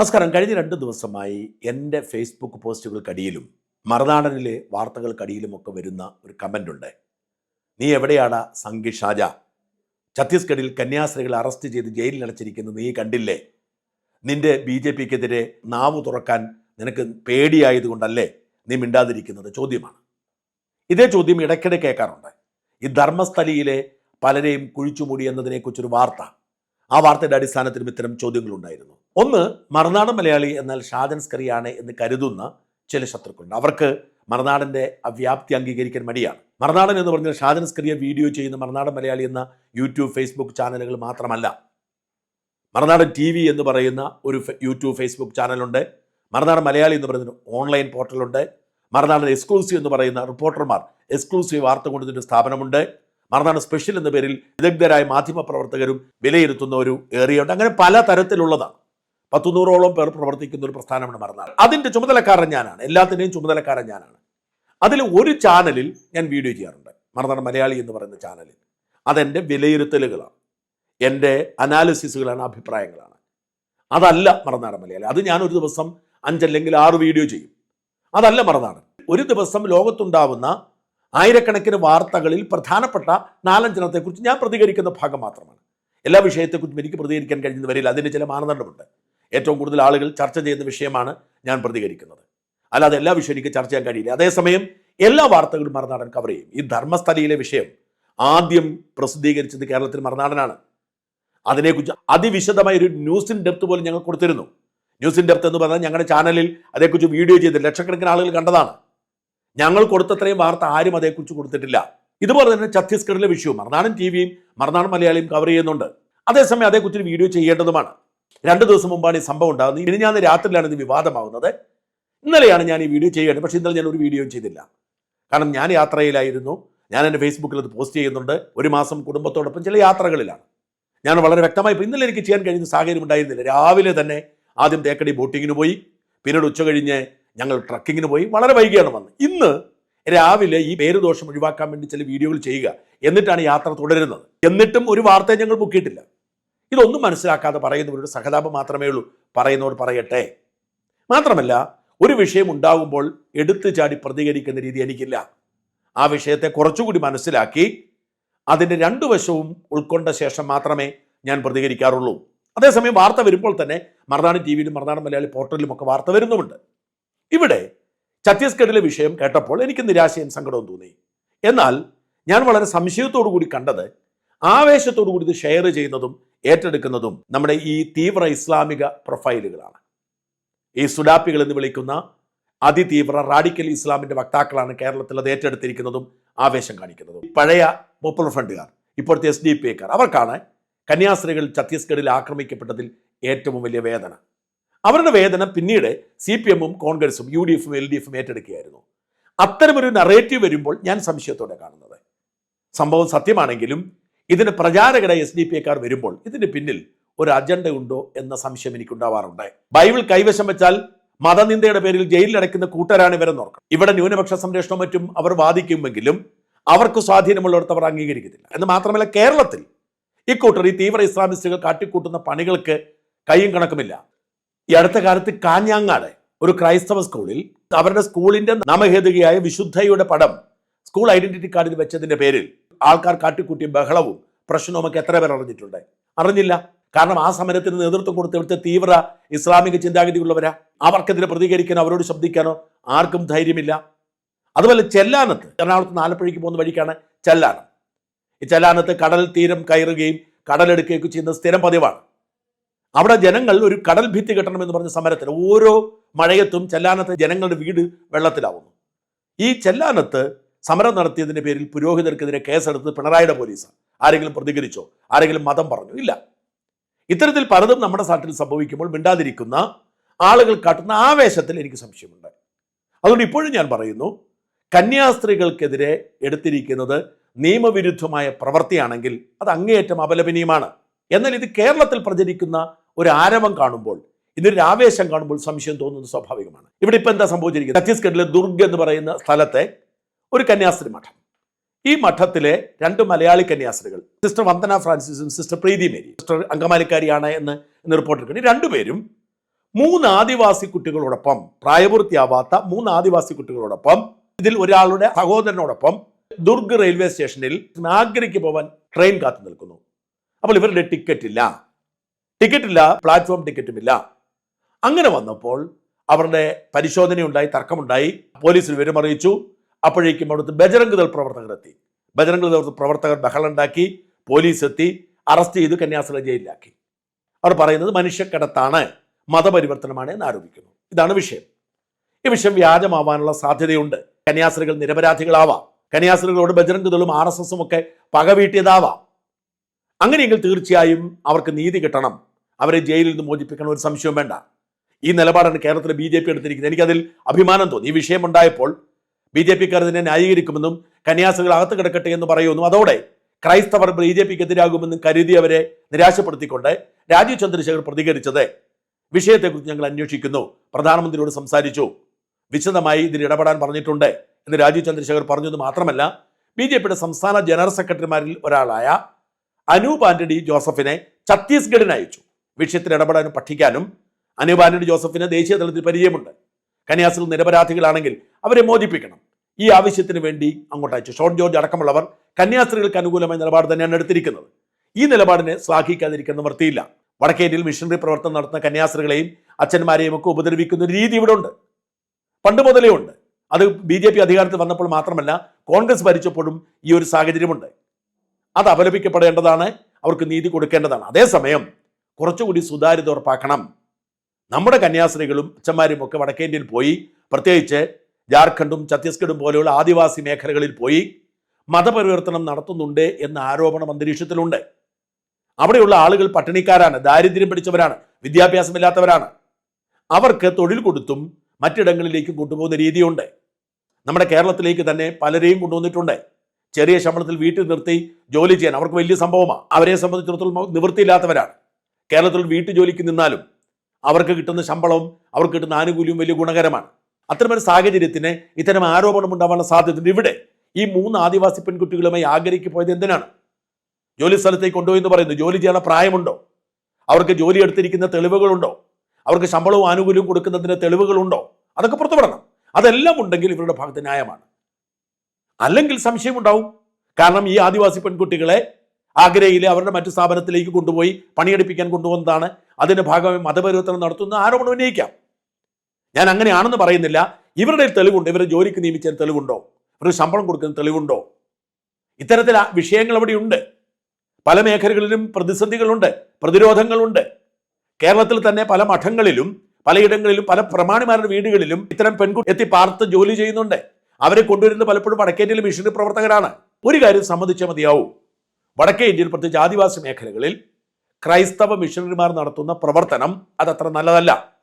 നമസ്കാരം. കഴിഞ്ഞ രണ്ട് ദിവസമായി എന്റെ ഫേസ്ബുക്ക് പോസ്റ്റുകൾക്കടിയിലും മറുനാടനിലെ വാർത്തകൾക്കടിയിലുമൊക്കെ വരുന്ന ഒരു കമന്റ് ഉണ്ട് നീ എവിടെയാണ് സംഘി ഷാജ? ഛത്തീസ്ഗഡിൽ കന്യാസ്ത്രീകളെ അറസ്റ്റ് ചെയ്ത് ജയിലിൽ അടച്ചിരിക്കുന്നത് നീ കണ്ടില്ലേ? നിന്റെ ബി ജെ പിക്കെതിരെ നാവ് തുറക്കാൻ നിനക്ക് പേടിയായതുകൊണ്ടല്ലേ നീ മിണ്ടാതിരിക്കുന്നത്? ചോദ്യമാണ്. ഇതേ ചോദ്യം ഇടയ്ക്കിടെ കേൾക്കാറുണ്ട്. ഈ ധർമ്മസ്ഥലിയിലെ പലരെയും കുഴിച്ചുമൂടി എന്നതിനെക്കുറിച്ചൊരു വാർത്ത. ആ വാർത്തയുടെ അടിസ്ഥാനത്തിലും ഇത്തരം ചോദ്യങ്ങളുണ്ടായിരുന്നു. ഒന്ന് മറുനാടൻ മലയാളി എന്നാൽ ഷാജൻ സ്കറിയാണ് എന്ന് കരുതുന്ന ചില ശത്രുക്കളുണ്ട്. അവർക്ക് മറുനാടന്റെ അവ്യാപ്തി അംഗീകരിക്കാൻ മടിയാണ്. മറുനാടൻ എന്ന് പറഞ്ഞാൽ ഷാജൻ സ്കറിയ വീഡിയോ ചെയ്യുന്ന മറുനാടൻ മലയാളി എന്ന യൂട്യൂബ് ഫേസ്ബുക്ക് ചാനലുകൾ മാത്രമല്ല. മറുനാടൻ ടി വി എന്ന് പറയുന്ന ഒരു യൂട്യൂബ് ഫേസ്ബുക്ക് ചാനലുണ്ട്. മറുനാടൻ മലയാളി എന്ന് പറയുന്ന ഓൺലൈൻ പോർട്ടലുണ്ട്. മറുനാടൻ എക്സ്ക്ലൂസീവ് എന്ന് പറയുന്ന റിപ്പോർട്ടർമാർ എക്സ്ക്ലൂസീവ് വാർത്ത കൊണ്ടുവരുന്ന സ്ഥാപനമുണ്ട്. മറുനാടൻ സ്പെഷ്യൽ എന്ന പേരിൽ വിദഗ്ധരായ മാധ്യമ പ്രവർത്തകരും വിലയിരുത്തുന്ന ഒരു ഏറിയുണ്ട് അങ്ങനെ പല തരത്തിലുള്ളതാണ്. പത്തുനൂറോളം പേർ പ്രവർത്തിക്കുന്ന ഒരു പ്രസ്ഥാനമാണ് മറന്നാൾ. അതിന്റെ ചുമതലക്കാരൻ ഞാനാണ്. എല്ലാത്തിന്റെയും ചുമതലക്കാരൻ ഞാനാണ്. അതിൽ ഒരു ചാനലിൽ ഞാൻ വീഡിയോ ചെയ്യാറുണ്ട്. മറന്നാട് മലയാളി എന്ന് പറയുന്ന ചാനലിൽ. അതെന്റെ വിലയിരുത്തലുകളാണ്. എന്റെ അനാലിസിസുകളാണ് അഭിപ്രായങ്ങളാണ്. അതല്ല മറന്നാട് മലയാളി. അത് ഞാൻ ഒരു ദിവസം അഞ്ചല്ലെങ്കിൽ ആറ് വീഡിയോ ചെയ്യും. അതല്ല മറന്നാട് ഒരു ദിവസം ലോകത്തുണ്ടാവുന്ന ആയിരക്കണക്കിന് വാർത്തകളിൽ പ്രധാനപ്പെട്ട നാലഞ്ചെണ്ണത്തെക്കുറിച്ച് ഞാൻ പ്രതികരിക്കുന്ന ഭാഗം മാത്രമാണ്. എല്ലാ വിഷയത്തെക്കുറിച്ചും എനിക്ക് പ്രതികരിക്കാൻ കഴിയുന്ന വരില്ല അതിന് ചില മാനദണ്ഡമുണ്ട്. ഏറ്റവും കൂടുതൽ ആളുകൾ ചർച്ച ചെയ്യുന്ന വിഷയമാണ് ഞാൻ പ്രതികരിക്കുന്നത്. അല്ലാതെ എല്ലാ വിഷയം എനിക്ക് ചർച്ച ചെയ്യാൻ കഴിയില്ല. അതേസമയം എല്ലാ വാർത്തകളും മറുനാടൻ കവർ ചെയ്യും. ഈ ധർമ്മസ്ഥലയിലെ വിഷയം ആദ്യം പ്രസിദ്ധീകരിച്ചത് കേരളത്തിൽ മറുനാടനാണ്. അതിനെക്കുറിച്ച് അതിവിശദമായ ഒരു ന്യൂസ് ഇൻ ഡെപ്ത് പോലും ഞങ്ങൾ കൊടുത്തിരുന്നു. ന്യൂസ് ഇൻ ഡെപ്ത് എന്ന് പറഞ്ഞാൽ ഞങ്ങളുടെ ചാനലിൽ അതേക്കുറിച്ച് വീഡിയോ ചെയ്ത് ലക്ഷക്കണക്കിന് ആളുകൾ കണ്ടതാണ്. ഞങ്ങൾ കൊടുത്തത്രയും വാർത്ത ആരും അതേക്കുറിച്ച് കൊടുത്തിട്ടില്ല. ഇതുപോലെ തന്നെ ഛത്തീസ്ഗഡിലെ വിഷയവും മറുനാടൻ ടി വിയും മറുനാടൻ മലയാളിയും കവർ ചെയ്യുന്നുണ്ട്. അതേസമയം അതേക്കുറിച്ച് വീഡിയോ ചെയ്യേണ്ടതുമാണ്. രണ്ട് ദിവസം മുമ്പാണ് ഈ സംഭവം ഉണ്ടാകുന്നത്. ഇനി ഞാൻ രാത്രിയിലാണ് ഇത് വിവാദമാകുന്നത്. ഇന്നലെയാണ് ഞാൻ ഈ വീഡിയോ ചെയ്യേണ്ടത് പക്ഷേ ഇന്നലെ ഞാൻ ഒരു വീഡിയോയും ചെയ്തില്ല. കാരണം ഞാൻ യാത്രയിലായിരുന്നു. ഞാൻ എന്റെ ഫേസ്ബുക്കിൽ അത് പോസ്റ്റ് ചെയ്യുന്നുണ്ട്. ഒരു മാസം കുടുംബത്തോടൊപ്പം ചില യാത്രകളിലാണ്. ഞാൻ വളരെ വ്യക്തമായി ഇപ്പോൾ ഇന്നലെ എനിക്ക് ചെയ്യാൻ കഴിയുന്ന സാഹചര്യം ഉണ്ടായിരുന്നില്ല. രാവിലെ തന്നെ ആദ്യം തേക്കടി ബോട്ടിങ്ങിന് പോയി. പിന്നീട് ഉച്ച കഴിഞ്ഞ് ഞങ്ങൾ ട്രക്കിങ്ങിന് പോയി. വളരെ വൈകിയാണ് വന്നത്. ഇന്ന് രാവിലെ ഈ പേരുദോഷം ഒഴിവാക്കാൻ വേണ്ടി ചില വീഡിയോകൾ ചെയ്യുക. എന്നിട്ടാണ് യാത്ര തുടരുന്നത്. എന്നിട്ടും ഒരു വാർത്തയും ഞങ്ങൾ മുക്കിയിട്ടില്ല. ഇതൊന്നും മനസ്സിലാക്കാതെ പറയുന്നവരുടെ സഹതാപം മാത്രമേ ഉള്ളൂ. പറയുന്നവർ പറയട്ടെ. മാത്രമല്ല ഒരു വിഷയം ഉണ്ടാകുമ്പോൾ എടുത്തു ചാടി പ്രതികരിക്കുന്ന രീതി എനിക്കില്ല. ആ വിഷയത്തെ കുറച്ചുകൂടി മനസ്സിലാക്കി അതിന്റെ രണ്ടു വശവും ഉൾക്കൊണ്ട ശേഷം മാത്രമേ ഞാൻ പ്രതികരിക്കാറുള്ളൂ. അതേസമയം വാർത്ത വരുമ്പോൾ തന്നെ മറുനാടൻ ടി വിയിലും മറുനാടൻ മലയാളി പോർട്ടലിലും ഒക്കെ വാർത്ത വരുന്നുമുണ്ട്. ഇവിടെ ഛത്തീസ്ഗഡിലെ വിഷയം കേട്ടപ്പോൾ എനിക്ക് നിരാശയും സങ്കടവും തോന്നി. എന്നാൽ ഞാൻ വളരെ സംശയത്തോടു കൂടി കണ്ടത് ആവേശത്തോടു കൂടി ഇത് ഷെയർ ചെയ്യുന്നതും ഏറ്റെടുക്കുന്നതും നമ്മുടെ ഈ തീവ്ര ഇസ്ലാമിക പ്രൊഫൈലുകളാണ്. ഈ സുഡാപ്പികൾ എന്ന് വിളിക്കുന്ന അതിതീവ്ര റാഡിക്കൽ ഇസ്ലാമിന്റെ വക്താക്കളാണ് കേരളത്തിൽ അത് ഏറ്റെടുത്തിരിക്കുന്നതും ആവേശം കാണിക്കുന്നതും. പഴയ പോപ്പുലർ ഫ്രണ്ടുകാർ ഇപ്പോഴത്തെ എസ് ഡി പി എക്കാർ അവർക്കാണ് കന്യാസ്ത്രീകൾ ഛത്തീസ്ഗഡിൽ ആക്രമിക്കപ്പെട്ടതിൽ ഏറ്റവും വലിയ വേദന. അവരുടെ വേദന പിന്നീട് സി പി എമ്മും കോൺഗ്രസും യു ഡി എഫും എൽ ഡി എഫും ഏറ്റെടുക്കുകയായിരുന്നു. അത്തരമൊരു നറേറ്റീവ് വരുമ്പോൾ ഞാൻ സംശയത്തോടെ കാണുന്നത്. സംഭവം സത്യമാണെങ്കിലും ഇതിന് പ്രചാരകരായ എസ് ഡി പി എക്കാർ വരുമ്പോൾ ഇതിന് പിന്നിൽ ഒരു അജണ്ട ഉണ്ടോ എന്ന സംശയം എനിക്കുണ്ടാവാറുണ്ട്. ബൈബിൾ കൈവശം വെച്ചാൽ മതനിന്ദയുടെ പേരിൽ ജയിലിൽ അടയ്ക്കുന്ന കൂട്ടരാണ് ഇവരെന്ന് ഓർക്കണം. ഇവിടെ ന്യൂനപക്ഷ സംരക്ഷണവും മറ്റും അവർ വാദിക്കുമെങ്കിലും അവർക്ക് സ്വാധീനമുള്ളിടത്ത് അംഗീകരിക്കുന്നില്ല എന്ന് മാത്രമല്ല കേരളത്തിൽ ഇക്കൂട്ടർ ഈ തീവ്ര ഇസ്ലാമിസ്റ്റുകൾ കാട്ടിക്കൂട്ടുന്ന പണികൾക്ക് കൈയും കണക്കുമില്ല. ഈ അടുത്ത കാലത്ത് കാഞ്ഞാങ്ങാട് ഒരു ക്രൈസ്തവ സ്കൂളിൽ അവരുടെ സ്കൂളിന്റെ നാമഹേതുകയായ വിശുദ്ധയുടെ പടം സ്കൂൾ ഐഡന്റിറ്റി കാർഡിൽ വെച്ചതിന്റെ പേരിൽ ആൾക്കാർ കാട്ടിക്കൂട്ടിയ ബഹളവും പ്രശ്നവും ഒക്കെ എത്ര പേർ അറിഞ്ഞിട്ടുണ്ട്? അറിഞ്ഞില്ല. കാരണം ആ സമരത്തിന് നേതൃത്വം കൊടുത്ത് ഇവിടുത്തെ തീവ്ര ഇസ്ലാമിക ചിന്താഗതിയുള്ളവരാ. അവർക്കെതിരെ പ്രതികരിക്കാനോ അവരോട് ശബ്ദിക്കാനോ ആർക്കും ധൈര്യമില്ല. അതുപോലെ ചെല്ലാനത്ത് എറണാകുളത്ത് ആലപ്പുഴയ്ക്ക് പോകുന്ന വഴിക്കാണ് ചെല്ലാനം. ഈ ചെല്ലാനത്ത് കടൽ തീരം കയറുകയും കടലെടുക്കുകയൊക്കെ ചെയ്യുന്ന സ്ഥിരം പതിവാണ്. അവിടെ ജനങ്ങൾ ഒരു കടൽ ഭിത്തി കെട്ടണമെന്ന് പറഞ്ഞ സമരത്തിന് ഓരോ മഴയത്തും ചെല്ലാനത്തെ ജനങ്ങളുടെ വീട് വെള്ളത്തിലാവുന്നു. ഈ ചെല്ലാനത്ത് സമരം നടത്തിയതിന്റെ പേരിൽ പുരോഹിതർക്കെതിരെ കേസെടുത്ത് പിണറായിയുടെ പോലീസ് ആരെങ്കിലും പ്രതികരിച്ചോ? ആരെങ്കിലും മതം പറഞ്ഞു? ഇല്ല. ഇത്തരത്തിൽ പലതും നമ്മുടെ നാട്ടിൽ സംഭവിക്കുമ്പോൾ മിണ്ടാതിരിക്കുന്ന ആളുകൾ കാട്ടുന്ന ആവേശത്തിൽ എനിക്ക് സംശയമുണ്ട്. അതുകൊണ്ട് ഇപ്പോഴും ഞാൻ പറയുന്നു കന്യാസ്ത്രീകൾക്കെതിരെ എടുത്തിരിക്കുന്നത് നിയമവിരുദ്ധമായ പ്രവൃത്തിയാണെങ്കിൽ അത് അങ്ങേയറ്റം അപലപനീയമാണ്. എന്നാൽ ഇത് കേരളത്തിൽ പ്രചരിക്കുന്ന ഒരു ആരവം കാണുമ്പോൾ ഇതിനൊരു ആവേശം കാണുമ്പോൾ സംശയം തോന്നുന്നത് സ്വാഭാവികമാണ്. ഇവിടെ ഇപ്പം എന്താ സംഭവിച്ചിരിക്കുന്നത്? ഛത്തീസ്ഗഡിലെ ദുർഗ് എന്ന് പറയുന്ന സ്ഥലത്തെ ഒരു കന്യാസ്ത്രീ മഠം. ഈ മഠത്തിലെ രണ്ട് മലയാളി കന്യാസ്ത്രീകൾ സിസ്റ്റർ വന്ദന ഫ്രാൻസിസും സിസ്റ്റർ പ്രീതി മേരി സിസ്റ്റർ അങ്കമാലിക്കാരിയാണ് എന്ന് എന്ന് റിപ്പോർട്ട് ഈ രണ്ടുപേരും മൂന്ന് ആദിവാസി കുട്ടികളോടൊപ്പം പ്രായപൂർത്തിയാവാത്ത മൂന്ന് ആദിവാസി കുട്ടികളോടൊപ്പം ഇതിൽ ഒരാളുടെ സഹോദരനോടൊപ്പം ദുർഗ് റെയിൽവേ സ്റ്റേഷനിൽ നാഗരിക്ക് പോവാൻ ട്രെയിൻ കാത്തു നിൽക്കുന്നു. അപ്പോൾ ഇവരുടെ ടിക്കറ്റ് ഇല്ല. ടിക്കറ്റ് ഇല്ല പ്ലാറ്റ്ഫോം ടിക്കറ്റും ഇല്ല. അങ്ങനെ വന്നപ്പോൾ അവരുടെ പരിശോധനയുണ്ടായി തർക്കമുണ്ടായി. പോലീസിൽ വിവരം അറിയിച്ചു അപ്പോഴേക്കും അവിടുത്തെ ബജരംഗ് ദൾ പ്രവർത്തകർ എത്തി. ബജറംഗ് ദൾ പ്രവർത്തകർ ബഹളുണ്ടാക്കി പോലീസ് എത്തി അറസ്റ്റ് ചെയ്ത് കന്യാസ്ത്രീ ജയിലിലാക്കി. അവർ പറയുന്നത് മനുഷ്യക്കടത്താണ് മതപരിവർത്തനമാണ് എന്ന് ആരോപിക്കുന്നു. ഇതാണ് വിഷയം. ഈ വിഷയം വ്യാജമാവാനുള്ള സാധ്യതയുണ്ട്. കന്യാസ്ത്രീകൾ നിരപരാധികളാവാം. കന്യാസ്ത്രീകളോട് ബജരംഗ് ദളും ആർ എസ് എസും ഒക്കെ പകവീട്ടിയതാവാം. അങ്ങനെയെങ്കിൽ തീർച്ചയായും അവർക്ക് നീതി കിട്ടണം. അവരെ ജയിലിൽ നിന്ന് മോചിപ്പിക്കണം ഒരു സംശയവും വേണ്ട. ഈ നിലപാടാണ് കേരളത്തിലെ ബി ജെ പി എടുത്തിരിക്കുന്നത്. എനിക്കതിൽ അഭിമാനം തോന്നി. ഈ വിഷയമുണ്ടായപ്പോൾ ബി ജെ പിക്കാർ ഇതിനെ ന്യായീകരിക്കുമെന്നും കന്യാസികൾ അകത്ത് കിടക്കട്ടെ എന്ന് പറയുമെന്നും അതോടെ ക്രൈസ്തവർ ബി ജെ പിക്ക് എതിരാകുമെന്നും കരുതി അവരെ നിരാശപ്പെടുത്തിക്കൊണ്ട് രാജീവ് ചന്ദ്രശേഖർ പ്രതികരിച്ചത്. വിഷയത്തെക്കുറിച്ച് ഞങ്ങൾ അന്വേഷിക്കുന്നു. പ്രധാനമന്ത്രിയോട് സംസാരിച്ചു. വിശദമായി ഇതിൽ ഇടപെടാൻ പറഞ്ഞിട്ടുണ്ട് എന്ന് രാജീവ് ചന്ദ്രശേഖർ പറഞ്ഞത് മാത്രമല്ല ബി ജെ പിയുടെ സംസ്ഥാന ജനറൽ സെക്രട്ടറിമാരിൽ ഒരാളായ അനൂപ് ആന്റണി ജോസഫിനെ ഛത്തീസ്ഗഡിന് അയച്ചു. വിഷയത്തിൽ ഇടപെടാനും പഠിക്കാനും അനൂപ് ആന്റണി ജോസഫിന് ദേശീയ തലത്തിൽ പരിചയമുണ്ട്. കന്യാസികൾ നിരപരാധികളാണെങ്കിൽ അവരെ മോചിപ്പിക്കണം. ഈ ആവശ്യത്തിന് വേണ്ടി അങ്ങോട്ട് അയച്ചു. ഷോൺ ജോർജ് അടക്കമുള്ളവർ കന്യാസ്ത്രീകൾക്ക് അനുകൂലമായ നിലപാട് തന്നെയാണ് എടുത്തിരിക്കുന്നത്. ഈ നിലപാടിനെ ശ്ലാഘിക്കാതിരിക്കാൻ നിവർത്തിയില്ല വടക്കേന്ത്യയിൽ മിഷണറി പ്രവർത്തനം നടത്തുന്ന കന്യാസ്ത്രീകളെയും അച്ഛന്മാരെയും ഒക്കെ ഉപദ്രവിക്കുന്ന ഒരു രീതി ഇവിടെ ഉണ്ട്. പണ്ട് മുതലേ ഉണ്ട്. അത് ബി ജെ പി അധികാരത്തിൽ വന്നപ്പോൾ മാത്രമല്ല കോൺഗ്രസ് ഭരിച്ചപ്പോഴും ഈ ഒരു സാഹചര്യമുണ്ട്. അത് അപലപിക്കപ്പെടേണ്ടതാണ് അവർക്ക് നീതി കൊടുക്കേണ്ടതാണ്. അതേസമയം കുറച്ചുകൂടി സുതാര്യത ഉറപ്പാക്കണം. നമ്മുടെ കന്യാസ്ത്രീകളും അച്ഛന്മാരും ഒക്കെ വടക്കേന്ത്യയിൽ പോയി പ്രത്യേകിച്ച് ജാർഖണ്ഡും ഛത്തീസ്ഗഡും പോലെയുള്ള ആദിവാസി മേഖലകളിൽ പോയി മതപരിവർത്തനം നടത്തുന്നുണ്ട് എന്ന ആരോപണം അന്തരീക്ഷത്തിലുണ്ട്. അവിടെയുള്ള ആളുകൾ പട്ടിണിക്കാരാണ് ദാരിദ്ര്യം പിടിച്ചവരാണ് വിദ്യാഭ്യാസമില്ലാത്തവരാണ്. അവർക്ക് തൊഴിൽ കൊടുത്തും മറ്റിടങ്ങളിലേക്കും കൊണ്ടുപോകുന്ന രീതിയുണ്ട്. നമ്മുടെ കേരളത്തിലേക്ക് തന്നെ പലരെയും കൊണ്ടുവന്നിട്ടുണ്ട്. ചെറിയ ശമ്പളത്തിൽ വീട്ടിൽ നിർത്തി ജോലി ചെയ്യാൻ അവർക്ക് വലിയ സംഭവമാണ് അവരെ സംബന്ധിച്ചിടത്തോളം നിവൃത്തിയില്ലാത്തവരാണ്. കേരളത്തിൽ വീട്ടു ജോലിക്ക് നിന്നാലും അവർക്ക് കിട്ടുന്ന ശമ്പളവും അവർക്ക് കിട്ടുന്ന ആനുകൂല്യവും വലിയ ഗുണകരമാണ്. അത്തരമൊരു സാഹചര്യത്തിന് ഇത്തരം ആരോപണം ഉണ്ടാവാനുള്ള സാധ്യതയുണ്ട് ഇവിടെ. ഈ മൂന്ന് ആദിവാസി പെൺകുട്ടികളുമായി ആഗ്രഹിക്ക് പോയത് എന്തിനാണ്? ജോലി സ്ഥലത്തേക്ക് കൊണ്ടുപോയി എന്ന് പറയുന്നു. ജോലി ചെയ്യാനുള്ള പ്രായമുണ്ടോ? അവർക്ക് ജോലി എടുത്തിരിക്കുന്ന തെളിവുകളുണ്ടോ? അവർക്ക് ശമ്പളവും ആനുകൂല്യവും കൊടുക്കുന്നതിന് തെളിവുകളുണ്ടോ? അതൊക്കെ പുറത്തുവിടണം അതെല്ലാം ഉണ്ടെങ്കിൽ ഇവരുടെ ഭാഗത്ത് ന്യായമാണ്. അല്ലെങ്കിൽ സംശയമുണ്ടാവും കാരണം ഈ ആദിവാസി പെൺകുട്ടികളെ ആഗ്രയിലെ അവരുടെ മറ്റു സ്ഥാപനത്തിലേക്ക് കൊണ്ടുപോയി പണിയെടുപ്പിക്കാൻ കൊണ്ടുപോകുന്നതാണ് അതിന്റെ ഭാഗമായി മതപരിവർത്തനം നടത്തുന്ന ആരോപണം ഉന്നയിക്കാം. ഞാൻ അങ്ങനെയാണെന്ന് പറയുന്നില്ല. ഇവരുടെ തെളിവുണ്ട്. ഇവരെ ജോലിക്ക് നിയമിച്ചതിന് തെളിവുണ്ടോ? ഇവർക്ക് ശമ്പളം കൊടുക്കുന്ന തെളിവുണ്ടോ? ഇത്തരത്തിൽ വിഷയങ്ങൾ അവിടെയുണ്ട് പല മേഖലകളിലും പ്രതിസന്ധികളുണ്ട് പ്രതിരോധങ്ങളുണ്ട്. കേരളത്തിൽ തന്നെ പല മഠങ്ങളിലും പലയിടങ്ങളിലും പല പ്രമാണിമാരുടെ വീടുകളിലും ഇത്തരം പെൺകുട്ടി എത്തി പാർത്ത് ജോലി ചെയ്യുന്നുണ്ട്. അവരെ കൊണ്ടുവരുന്നത് പലപ്പോഴും വടക്കേന്ത്യയിലെ മിഷണറി പ്രവർത്തകരാണ്. ഒരു കാര്യം സംബന്ധിച്ചാൽ മതിയാവും. വടക്കേ ഇന്ത്യയിൽ പ്രത്യേകിച്ച് ആദിവാസി മേഖലകളിൽ ക്രൈസ്തവ മിഷണറിമാർ നടത്തുന്ന പ്രവർത്തനം അതത്ര നല്ലതല്ല.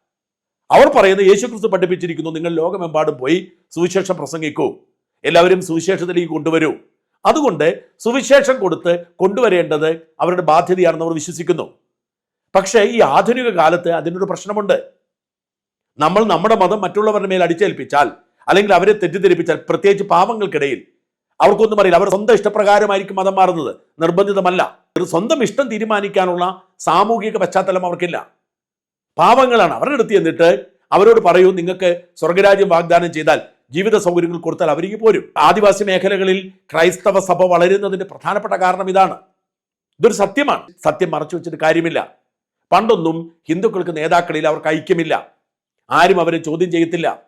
അവർ പറയുന്നത് യേശുക്രിസ്തു പഠിപ്പിച്ചിരിക്കുന്നു നിങ്ങൾ ലോകമെമ്പാടും പോയി സുവിശേഷം പ്രസംഗിക്കൂ. എല്ലാവരും സുവിശേഷത്തിലേക്ക് കൊണ്ടുവരൂ. അതുകൊണ്ട് സുവിശേഷം കൊടുത്ത് കൊണ്ടുവരേണ്ടത് അവരുടെ ബാധ്യതയാണെന്ന് അവർ വിശ്വസിക്കുന്നു. പക്ഷേ ഈ ആധുനിക കാലത്ത് അതിനൊരു പ്രശ്നമുണ്ട്. നമ്മൾ നമ്മുടെ മതം മറ്റുള്ളവരുടെ മേൽ അടിച്ചേൽപ്പിച്ചാൽ അല്ലെങ്കിൽ അവരെ തെറ്റിദ്ധരിപ്പിച്ചാൽ പ്രത്യേകിച്ച് പാവങ്ങൾക്കിടയിൽ അവർക്കൊന്നും അറിയില്ല. അവർ സ്വന്തം ഇഷ്ടപ്രകാരമായിരിക്കും മതം മാറുന്നത്. നിർബന്ധിതമല്ല. സ്വന്തം ഇഷ്ടം തീരുമാനിക്കാനുള്ള സാമൂഹിക പശ്ചാത്തലം അവർക്കില്ല. പാവങ്ങളാണ്. അവരുടെ അടുത്ത് ചെന്നിട്ട് അവരോട് പറയൂ നിങ്ങൾക്ക് സ്വർഗരാജ്യം വാഗ്ദാനം ചെയ്താൽ ജീവിത സൗകര്യങ്ങൾ കൊടുത്താൽ അവരിക്ക് പോരും. ആദിവാസി മേഖലകളിൽ ക്രൈസ്തവ സഭ വളരുന്നതിന്റെ പ്രധാനപ്പെട്ട കാരണം ഇതാണ്. ഇതൊരു സത്യമാണ്. സത്യം മറച്ചു വെച്ചിട്ട് കാര്യമില്ല. പണ്ടൊന്നും ഹിന്ദുക്കൾക്ക് നേതാക്കളിൽ അവർക്ക് ഐക്യമില്ല. ആരും അവരെ ചോദ്യം ചെയ്യത്തില്ല.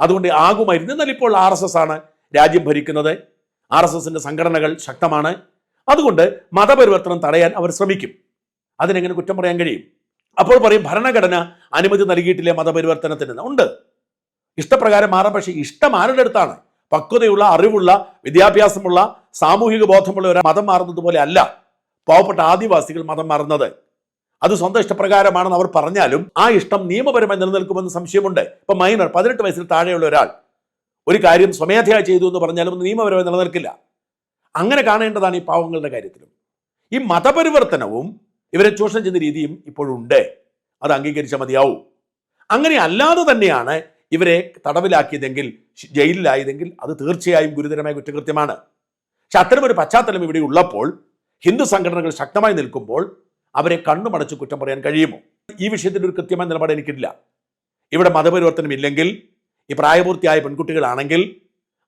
അതുകൊണ്ട് ആകുമായിരുന്നു. എന്നാൽ ഇപ്പോൾ ആർ ആണ് രാജ്യം ഭരിക്കുന്നത്. ആർ എസ് എസിന്റെ സംഘടനകൾ ശക്തമാണ്. അതുകൊണ്ട് മതപരിവർത്തനം തടയാൻ അവർ ശ്രമിക്കും. അതിനെങ്ങനെ കുറ്റം പറയാൻ കഴിയും? അപ്പോൾ പറയും ഭരണഘടന അനുമതി നൽകിയിട്ടില്ലേ മതപരിവർത്തനത്തിന്. ഉണ്ട്. ഇഷ്ടപ്രകാരം മാറാം പക്ഷേ ഇഷ്ടം ആരുടെ അടുത്താണ്? പക്വതയുള്ള അറിവുള്ള വിദ്യാഭ്യാസമുള്ള സാമൂഹിക ബോധമുള്ള ഒരു മതം മാറുന്നത് പോലെ അല്ല പാവപ്പെട്ട ആദിവാസികൾ മതം മാറുന്നത്. അത് സ്വന്തം ഇഷ്ടപ്രകാരമാണെന്ന് അവർ പറഞ്ഞാലും ആ ഇഷ്ടം നിയമപരമായി നിലനിൽക്കുമെന്ന് സംശയമുണ്ട്. ഇപ്പൊ മൈനർ പതിനെട്ട് വയസ്സിൽ താഴെയുള്ള ഒരാൾ ഒരു കാര്യം സ്വമേധയാ ചെയ്തു എന്ന് പറഞ്ഞാലും ഒന്ന് നിയമപരമായി നിലനിൽക്കില്ല. അങ്ങനെ കാണേണ്ടതാണ് ഈ പാവങ്ങളുടെ കാര്യത്തിലും. ഈ മതപരിവർത്തനവും ഇവരെ ചൂഷണം ചെയ്യുന്ന രീതിയും ഇപ്പോഴുണ്ട് അത് അംഗീകരിച്ചാൽ മതിയാവും. അങ്ങനെ അല്ലാതെ തന്നെയാണ് ഇവരെ തടവിലാക്കിയതെങ്കിൽ ജയിലിലായതെങ്കിൽ അത് തീർച്ചയായും ഗുരുതരമായ കുറ്റകൃത്യമാണ്. പക്ഷെ അത്തരമൊരു പശ്ചാത്തലം ഇവിടെ ഉള്ളപ്പോൾ ഹിന്ദു സംഘടനകൾ ശക്തമായി നിൽക്കുമ്പോൾ അവരെ കണ്ണുമടച്ച് കുറ്റം പറയാൻ കഴിയുമോ? ഈ വിഷയത്തിൽ ഒരു കൃത്യമായ നിലപാട് എനിക്കില്ല. ഇവിടെ മതപരിവർത്തനം ഇല്ലെങ്കിൽ ഈ പ്രായപൂർത്തിയായ പെൺകുട്ടികളാണെങ്കിൽ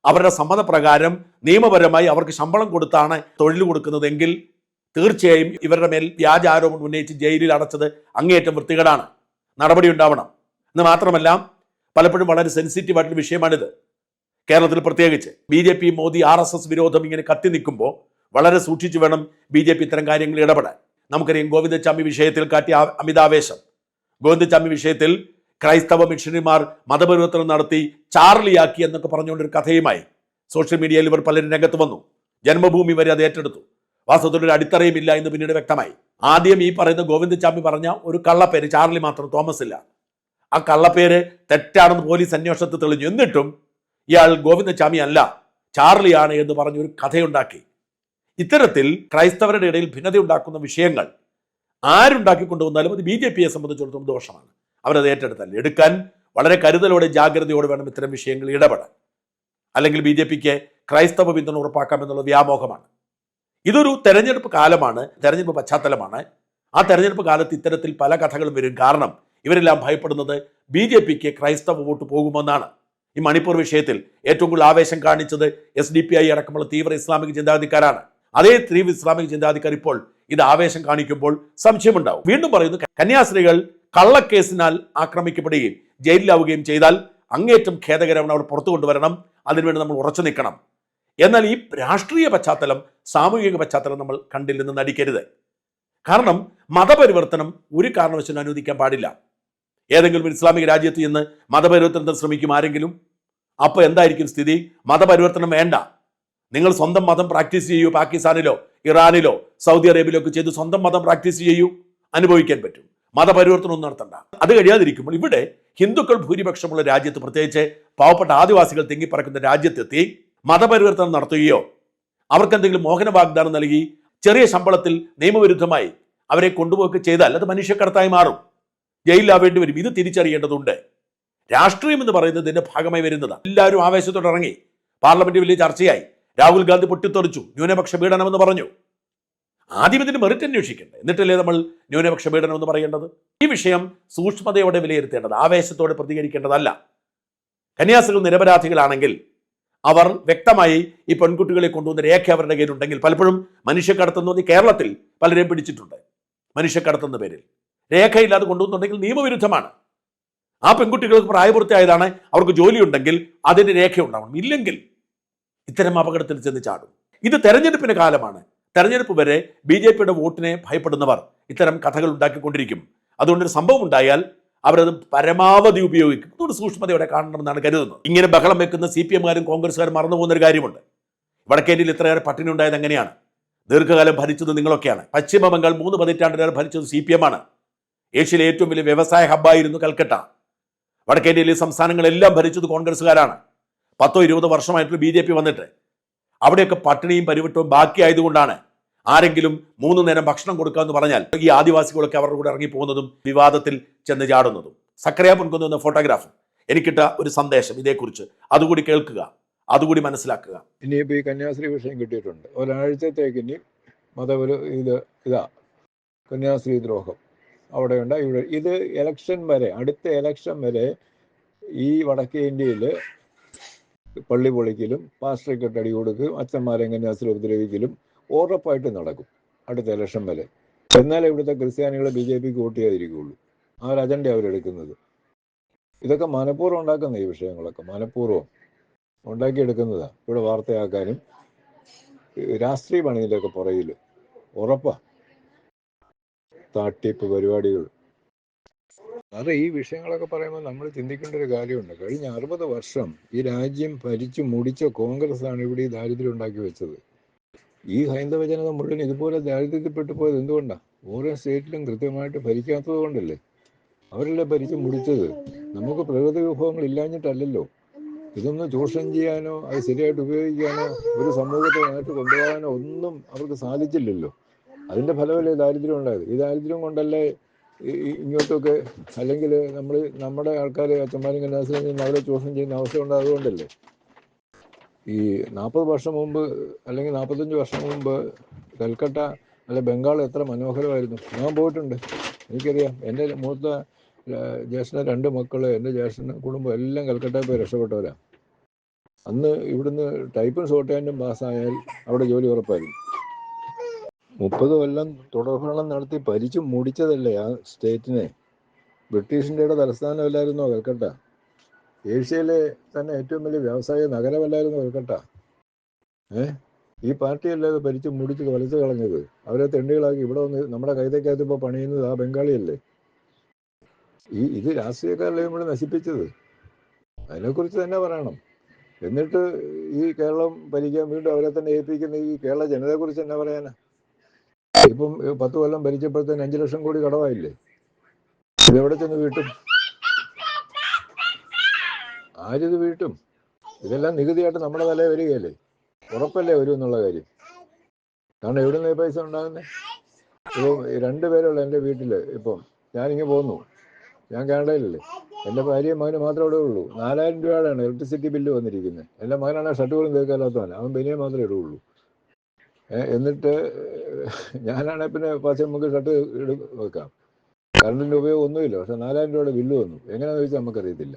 അവരുടെ സമ്മതപ്രകാരം നിയമപരമായി അവർക്ക് ശമ്പളം കൊടുത്താണ് തൊഴിൽ കൊടുക്കുന്നതെങ്കിൽ തീർച്ചയായും ഇവരുടെ മേൽ വ്യാജ ആരോപണം ഉന്നയിച്ച് ജയിലിൽ അടച്ചത് അങ്ങേയറ്റം വൃത്തികേടാണ്. നടപടി ഉണ്ടാവണം. എന്ന് മാത്രമല്ല പലപ്പോഴും വളരെ സെൻസിറ്റീവ് ആയിട്ടുള്ള വിഷയമാണിത്. കേരളത്തിൽ പ്രത്യേകിച്ച് B J P Modi R S S വിരോധം ഇങ്ങനെ കത്തി നിൽക്കുമ്പോൾ വളരെ സൂക്ഷിച്ചു വേണം ബി ജെ പി ഇത്തരം കാര്യങ്ങളിൽ ഇടപെടാൻ. നമുക്കറിയാം ഗോവിന്ദച്ചാമി വിഷയത്തിൽ കാട്ടിയ അമിതാവേശം. ഗോവിന്ദച്ചാമി വിഷയത്തിൽ ക്രൈസ്തവ മിഷണറിമാർ മതപരിവർത്തനം നടത്തി ചാർലിയാക്കി എന്നൊക്കെ പറഞ്ഞുകൊണ്ടൊരു കഥയുമായി സോഷ്യൽ മീഡിയയിൽ ഇവർ പലരും രംഗത്ത് വന്നു. ജന്മഭൂമി വരെ അത് ഏറ്റെടുത്തു. വാസ്തവത്തിൽ ഒരു അടിത്തറയും ഇല്ല എന്ന് പിന്നീട് വ്യക്തമായി. ആദ്യം ഈ പറയുന്ന ഗോവിന്ദചാമി പറഞ്ഞ ഒരു കള്ളപ്പേര് ചാർലി മാത്രം തോമസ് ഇല്ല. ആ കള്ളപ്പേര് തെറ്റാണെന്ന് പോലീസ് അന്വേഷണത്തിൽ തെളിഞ്ഞു. എന്നിട്ടും ഇയാൾ ഗോവിന്ദചാമി അല്ല ചാർലിയാണ് എന്ന് പറഞ്ഞ് ഒരു കഥയുണ്ടാക്കി. ഇത്തരത്തിൽ ക്രൈസ്തവരുടെ ഇടയിൽ ഭിന്നത ഉണ്ടാക്കുന്ന വിഷയങ്ങൾ ആരുണ്ടാക്കി കൊണ്ടുവന്നാലും അത് ബി ജെ പിയെ സംബന്ധിച്ചിടത്തോളം ദോഷമാണ്. അവരത് ഏറ്റെടുത്തല്ല എടുക്കാൻ വളരെ കരുതലോടെ ജാഗ്രതയോടെ വേണം ഇത്തരം വിഷയങ്ങൾ ഇടപെടാൻ. അല്ലെങ്കിൽ ബി ജെ പിക്ക് ക്രൈസ്തവ പിന്തുണ ഉറപ്പാക്കാമെന്നുള്ള വ്യാമോഹമാണ്. ഇതൊരു തെരഞ്ഞെടുപ്പ് കാലമാണ് തെരഞ്ഞെടുപ്പ് പശ്ചാത്തലമാണ്. ആ തെരഞ്ഞെടുപ്പ് കാലത്ത് ഇത്തരത്തിൽ പല കഥകളും വരും. കാരണം ഇവരെല്ലാം ഭയപ്പെടുന്നത് ബി ജെ പിക്ക് ക്രൈസ്തവ വോട്ട് പോകുമെന്നാണ്. ഈ മണിപ്പൂർ വിഷയത്തിൽ ഏറ്റവും കൂടുതൽ ആവേശം കാണിച്ചത് എസ് ഡി പി ഐ അടക്കമുള്ള തീവ്ര ഇസ്ലാമിക ചിന്താഗതിക്കാരാണ് അതേ തീവ്ര ഇസ്ലാമിക ചിന്താഗതിക്കാർ ഇപ്പോൾ ഇത് ആവേശം കാണിക്കുമ്പോൾ സംശയമുണ്ടാവും. വീണ്ടും പറയുന്നു കന്യാസ്ത്രീകൾ കള്ളക്കേസിനാൽ ആക്രമിക്കപ്പെടുകയും ജയിലിലാവുകയും ചെയ്താൽ അങ്ങേറ്റം ഖേദകരമാണ് അവർ പുറത്തു കൊണ്ടുവരണം. അതിനുവേണ്ടി നമ്മൾ ഉറച്ചു നിൽക്കണം. എന്നാൽ ഈ രാഷ്ട്രീയ പശ്ചാത്തലം സാമൂഹിക പശ്ചാത്തലം നമ്മൾ കണ്ടില്ലെന്ന് നടിക്കരുത്. കാരണം മതപരിവർത്തനം ഒരു കാരണവശാലും അനുവദിക്കാൻ പാടില്ല. ഏതെങ്കിലും ഒരു ഇസ്ലാമിക രാജ്യത്ത് നിന്ന് മതപരിവർത്തനത്തിന് ശ്രമിക്കും ആരെങ്കിലും? അപ്പോൾ എന്തായിരിക്കും സ്ഥിതി? മതപരിവർത്തനം വേണ്ട. നിങ്ങൾ സ്വന്തം മതം പ്രാക്ടീസ് ചെയ്യൂ പാകിസ്ഥാനിലോ ഇറാനിലോ സൗദി അറേബ്യയിലോ ഒക്കെ ചെയ്ത് സ്വന്തം മതം പ്രാക്ടീസ് ചെയ്യൂ. അനുഭവിക്കാൻ പറ്റും. മതപരിവർത്തനം നടത്തണ്ട. അത് കഴിയാതിരിക്കുമ്പോൾ ഇവിടെ ഹിന്ദുക്കൾ ഭൂരിപക്ഷമുള്ള രാജ്യത്ത് പ്രത്യേകിച്ച് പാവപ്പെട്ട ആദിവാസികൾ തിങ്ങിപ്പറക്കുന്ന രാജ്യത്തെത്തി മതപരിവർത്തനം നടത്തുകയോ അവർക്ക് എന്തെങ്കിലും മോഹന വാഗ്ദാനം നൽകി ചെറിയ ശമ്പളത്തിൽ നിയമവിരുദ്ധമായി അവരെ കൊണ്ടുപോവുക ചെയ്താൽ അത് മനുഷ്യക്കടത്തായി മാറും. ജയിലിലാവേണ്ടി വരും. ഇത് തിരിച്ചറിയേണ്ടതുണ്ട്. രാഷ്ട്രീയം എന്ന് പറയുന്നത് ഇതിന്റെ ഭാഗമായി വരുന്നതാണ്. എല്ലാവരും ആവേശത്തോടെ ഇറങ്ങി. പാർലമെന്റ് വലിയ ചർച്ചയായി. രാഹുൽ ഗാന്ധി പൊട്ടിത്തെറിച്ചു. ന്യൂനപക്ഷ പീഡനമെന്ന് പറഞ്ഞു. ആദ്യം ഇതിന് മെറിറ്റ് അന്വേഷിക്കേണ്ടത് എന്നിട്ടല്ലേ നമ്മൾ ന്യൂനപക്ഷ പീഡനം എന്ന് പറയേണ്ടത്? ഈ വിഷയം സൂക്ഷ്മതയോടെ വിലയിരുത്തേണ്ടത് ആവേശത്തോടെ പ്രതികരിക്കേണ്ടതല്ല. കന്യാസികൾ നിരപരാധികളാണെങ്കിൽ അവർ വ്യക്തമായി ഈ പെൺകുട്ടികളെ കൊണ്ടുവന്ന രേഖ അവരുടെ കയ്യിലുണ്ടെങ്കിൽ പലപ്പോഴും മനുഷ്യക്കടത്തുന്ന കേരളത്തിൽ പലരെയും പിടിച്ചിട്ടുണ്ട്. മനുഷ്യക്കടത്തുന്ന പേരിൽ. രേഖയില്ലാതെ കൊണ്ടുവന്നുണ്ടെങ്കിൽ നിയമവിരുദ്ധമാണ്. ആ പെൺകുട്ടികൾക്ക് പ്രായപൂർത്തിയായതാണ് അവർക്ക് ജോലിയുണ്ടെങ്കിൽ അതിന്റെ രേഖ ഉണ്ടാവണം ഇല്ലെങ്കിൽ ഇത്തരം അപകടത്തിൽ ചെന്ന് ചാടും. ഇത് തെരഞ്ഞെടുപ്പിന്റെ കാലമാണ്. തെരഞ്ഞെടുപ്പ് വരെ ബി ജെ പിയുടെ വോട്ടിനെ ഭയപ്പെടുന്നവർ ഇത്തരം കഥകൾ ഉണ്ടാക്കിക്കൊണ്ടിരിക്കും. അതുകൊണ്ടൊരു സംഭവം ഉണ്ടായാൽ അവരത് പരമാവധി ഉപയോഗിക്കും. അതുകൊണ്ട് സൂക്ഷ്മതയോടെ കാണണമെന്നാണ് കരുതുന്നത്. ഇങ്ങനെ ബഹളം വെക്കുന്ന സി പി എമ്മുകാരും കോൺഗ്രസ്സുകാരും മറന്നു പോകുന്ന ഒരു കാര്യമുണ്ട്. വടക്കേന്ത്യയിൽ ഇത്രയേറെ പട്ടിണി ഉണ്ടായത് എങ്ങനെയാണ്? ദീർഘകാലം ഭരിച്ചത് നിങ്ങളൊക്കെയാണ്. പശ്ചിമ ബംഗാൾ മൂന്ന് പതിറ്റാണ്ടിലേറെ ഭരിച്ചത് സി പി എം ആണ് ഏഷ്യയിലെ ഏറ്റവും വലിയ വ്യവസായ ഹബ്ബായിരുന്നു കൽക്കട്ട. വടക്കേന്ത്യയിലെ സംസ്ഥാനങ്ങളെല്ലാം ഭരിച്ചത് കോൺഗ്രസ്സുകാരാണ്. പത്തോ ഇരുപതോ വർഷമായിട്ട് ബി ജെ പി വന്നിട്ട് അവിടെയൊക്കെ പട്ടിണിയും പരിവട്ടവും ബാക്കിയായതുകൊണ്ടാണ് ആരെങ്കിലും മൂന്ന് നേരം ഭക്ഷണം കൊടുക്കാമെന്ന് പറഞ്ഞാൽ ഈ ആദിവാസികളൊക്കെ അവരുടെ കൂടെ ഇറങ്ങി പോകുന്നതും വിവാദത്തിൽ ചെന്ന് ചാടുന്നതും. സക്രിയ പൊൻകുന്നു എന്ന ഫോട്ടോഗ്രാഫർ എനിക്കിട്ട ഒരു സന്ദേശം ഇതേക്കുറിച്ച്. അതുകൂടി കേൾക്കുക അതുകൂടി മനസ്സിലാക്കുക. ഇനിയിപ്പോൾ ഈ കന്യാസ്ത്രീ വിഷയം കിട്ടിയിട്ടുണ്ട്. ഒരാഴ്ചത്തേക്ക് ഇനി മതപര ഇത് ഇതാ കന്യാസ്ത്രീ ദ്രോഹം അവിടെയുണ്ട് ഇവിടെ ഇത് ഇലക്ഷൻ വരെ അടുത്ത ഇലക്ഷൻ വരെ ഈ വടക്കേ ഇന്ത്യയിൽ പള്ളി പൊളിക്കലും പാസ്റ്റർ കെട്ടടി കൊടുക്കുകയും അച്ഛന്മാരെ കന്യാസിൽ ഉപദ്രവിക്കലും ഉറപ്പായിട്ട് നടക്കും അടുത്ത ഇലക്ഷൻ വരെ. എന്നാൽ ഇവിടുത്തെ ക്രിസ്ത്യാനികളെ ബി ജെ പിക്ക് വോട്ട് ചെയ്യാതിരിക്കുകയുള്ളൂ. ആ ഒരു അജണ്ട അവരെടുക്കുന്നത് ഇതൊക്കെ മനഃപൂർവം ഉണ്ടാക്കുന്ന ഈ വിഷയങ്ങളൊക്കെ മനഃപൂർവം ഉണ്ടാക്കിയെടുക്കുന്നതാ. ഇവിടെ വാർത്തയാക്കാനും രാഷ്ട്രീയമാണ് ഇതിന്റെയൊക്കെ പുറകിൽ ഉറപ്പാ. തട്ടിപ്പ് പരിപാടികൾ അത് ഈ വിഷയങ്ങളൊക്കെ പറയുമ്പോൾ നമ്മൾ ചിന്തിക്കേണ്ട ഒരു കാര്യമുണ്ട്. കഴിഞ്ഞ അറുപത് വർഷം ഈ രാജ്യം ഭരിച്ചു മുടിച്ച കോൺഗ്രസ് ആണ് ഇവിടെ ഈ ദാരിദ്ര്യം ഉണ്ടാക്കി വെച്ചത്. ഈ ഹൈന്ദവ ജനത മുഴുവൻ ഇതുപോലെ ദാരിദ്ര്യത്തിൽപ്പെട്ടു പോയത് എന്തുകൊണ്ടാണ് ഓരോ സ്റ്റേറ്റിലും കൃത്യമായിട്ട് ഭരിക്കാത്തത് കൊണ്ടല്ലേ? അവരല്ലേ ഭരിച്ചു മുടിച്ചത്? നമുക്ക് പ്രകൃതി വിഭവങ്ങൾ ഇല്ലാഞ്ഞിട്ടല്ലല്ലോ. ഇതൊന്ന് ചൂഷണം ചെയ്യാനോ അത് ശരിയായിട്ട് ഉപയോഗിക്കാനോ ഒരു സമൂഹത്തെ നേരിട്ട് കൊണ്ടുപോകാനോ ഒന്നും അവർക്ക് സാധിച്ചില്ലല്ലോ. അതിന്റെ ഫലമല്ലേ ദാരിദ്ര്യം ഉണ്ടായത്? ഈ ദാരിദ്ര്യം കൊണ്ടല്ലേ ഇങ്ങോട്ടൊക്കെ അല്ലെങ്കിൽ നമ്മൾ നമ്മുടെ ആൾക്കാർ അച്ഛന്മാരും കന്യാസ്ത്രീയും നിന്ന് അവരെ ചൂഷണം ചെയ്യുന്ന അവസ്ഥ കൊണ്ടല്ലേ ഈ നാൽപ്പത് വർഷം മുമ്പ് അല്ലെങ്കിൽ നാൽപ്പത്തഞ്ച് വർഷം മുമ്പ് കൽക്കട്ട അല്ലെ ബംഗാൾ എത്ര മനോഹരമായിരുന്നു. ഞാൻ പോയിട്ടുണ്ട്. എനിക്കറിയാം. എന്റെ മൂത്ത ജ്യേഷ്ഠ രണ്ട് മക്കൾ എന്റെ ജ്യേഷ്ഠന് കുടുംബം എല്ലാം കൽക്കട്ടയിൽ പോയി രക്ഷപ്പെട്ടവരാണ് അന്ന് ഇവിടുന്ന് ടൈപ്പും ഷോർട്ട് ഹാൻഡും പാസ്സായാൽ അവിടെ ജോലി ഉറപ്പായിരുന്നു മുപ്പത് കൊല്ലം തുടർഭരണം നടത്തി ഭരിച്ചു മുടിച്ചതല്ലേ ആ സ്റ്റേറ്റിനെ? ബ്രിട്ടീഷ് ഇന്ത്യയുടെ തലസ്ഥാനമല്ലായിരുന്നോ കൽക്കട്ട? ഏഷ്യയിലെ തന്നെ ഏറ്റവും വലിയ വ്യവസായ നഗരമല്ലായിരുന്നു കൽക്കട്ട? ഏ? ഈ പാർട്ടിയല്ലേ അത് ഭരിച്ചു മുടിച്ച് വലിച്ചു കളഞ്ഞത്. അവരെ തെണ്ടികളാക്കി ഇവിടെ വന്ന് നമ്മുടെ കൈതക്കകത്ത് ഇപ്പോൾ പണിയുന്നത് ആ ബംഗാളിയല്ലേ? ഈ ഇത് രാഷ്ട്രീയക്കാരല്ലേ ഇവിടെ നശിപ്പിച്ചത്? അതിനെക്കുറിച്ച് തന്നെ പറയണം. എന്നിട്ട് ഈ കേരളം ഭരിക്കാൻ വീണ്ടും അവരെ തന്നെ ഏൽപ്പിക്കുന്ന ഈ കേരള ജനതയെക്കുറിച്ച് എന്നാ പറയാനാ? ഇപ്പം പത്ത് കൊല്ലം ഭരിച്ചപ്പോഴത്തേന് അഞ്ചു ലക്ഷം കോടി കടവായില്ലേ? ഇത് എവിടെ ചെന്ന് വീട്ടും? ആരിത് വീട്ടും? ഇതെല്ലാം നികുതിയായിട്ട് നമ്മുടെ തലേ വരികയല്ലേ? ഉറപ്പല്ലേ വരും എന്നുള്ള കാര്യം. കാരണം എവിടെ നിന്ന് പൈസ ഉണ്ടാകുന്നത് ഇപ്പം രണ്ടുപേരുള്ള എന്റെ വീട്ടിൽ ഇപ്പം ഞാനിങ്ങനെ പോന്നു. ഞാൻ കാനഡയിലല്ലേ. എന്റെ ഭാര്യയും മകനും മാത്രമേ അവിടെ ഉള്ളൂ. നാലായിരം രൂപയുടെയാണ് ഇലക്ട്രിസിറ്റി ബില്ല് വന്നിരിക്കുന്നത് എന്റെ മകനാണ് ഷർട്ട് പോലും തേക്കാലാത്തവൻ അവൻ ബനിയെ മാത്രമേ ഇടുള്ളൂ. എന്നിട്ട് ഞാനാണെ പിന്നെ പക്ഷേ നമുക്ക് ഷർട്ട് വെക്കാം. കറണ്ടിന്റെ ഉപയോഗം ഒന്നുമില്ല. പക്ഷെ നാലായിരം രൂപയുടെ ബില്ല് വന്നു. എങ്ങനെയാണെന്ന് ചോദിച്ചാൽ നമുക്കറിയത്തില്ല.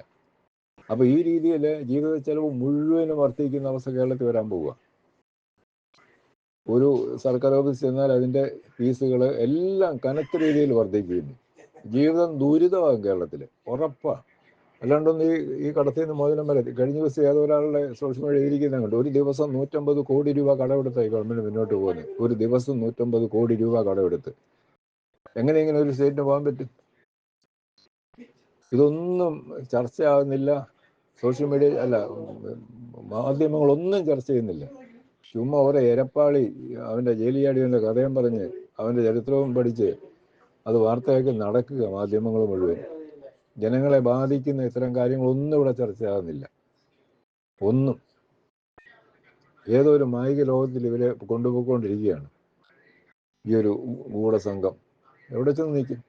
അപ്പോൾ ഈ രീതിയിൽ ജീവിത ചെലവ് മുഴുവനും വർദ്ധിക്കുന്ന അവസ്ഥ കേരളത്തിൽ വരാൻ പോവുക. ഒരു സർക്കാർ ഓഫീസ് ചെന്നാൽ അതിന്റെ ഫീസുകൾ എല്ലാം കനത്ത രീതിയിൽ വർദ്ധിക്കുന്നു ജീവിതം ദുരിതമാകും കേരളത്തിൽ ഉറപ്പാണ് അല്ലാണ്ടൊന്നും ഈ ഈ കടത്തിൽ നിന്ന് മോചനം വരെ കഴിഞ്ഞ ദിവസം ഏതോ ഒരാളുടെ സോഷ്യൽ മീഡിയ എഴുതിയിരിക്കുന്ന കണ്ടു. ഒരു ദിവസം നൂറ്റമ്പത് കോടി രൂപ കടമെടുത്തായി ഗവൺമെന്റ് മുന്നോട്ട് പോകുന്നത് ഒരു ദിവസം നൂറ്റമ്പത് കോടി രൂപ കടമെടുത്ത്. എങ്ങനെ ഇങ്ങനെ ഒരു സ്റ്റേറ്റിന് പോകാൻ പറ്റും? ഇതൊന്നും ചർച്ചയാകുന്നില്ല സോഷ്യൽ മീഡിയ അല്ല മാധ്യമങ്ങളൊന്നും ചർച്ച ചെയ്യുന്നില്ല. ചുമ്മാ ഓരോ എരപ്പാളി അവന്റെ ജയിലിയാടിയവന്റെ കഥയും പറഞ്ഞ് അവന്റെ ചരിത്രവും പഠിച്ച് അത് വാർത്തയാക്കി നടക്കുക മാധ്യമങ്ങൾ മുഴുവൻ. ജനങ്ങളെ ബാധിക്കുന്ന ഇത്തരം കാര്യങ്ങളൊന്നും ഇവിടെ ചർച്ചയാകുന്നില്ല ഒന്നും ഏതോ ഒരു മായിക ലോകത്തിൽ ഇവരെ കൊണ്ടുപോയിക്കൊണ്ടിരിക്കുകയാണ് ഈ ഒരു ഗൂഢസംഘം എവിടെ ചെന്ന് നിൽക്കും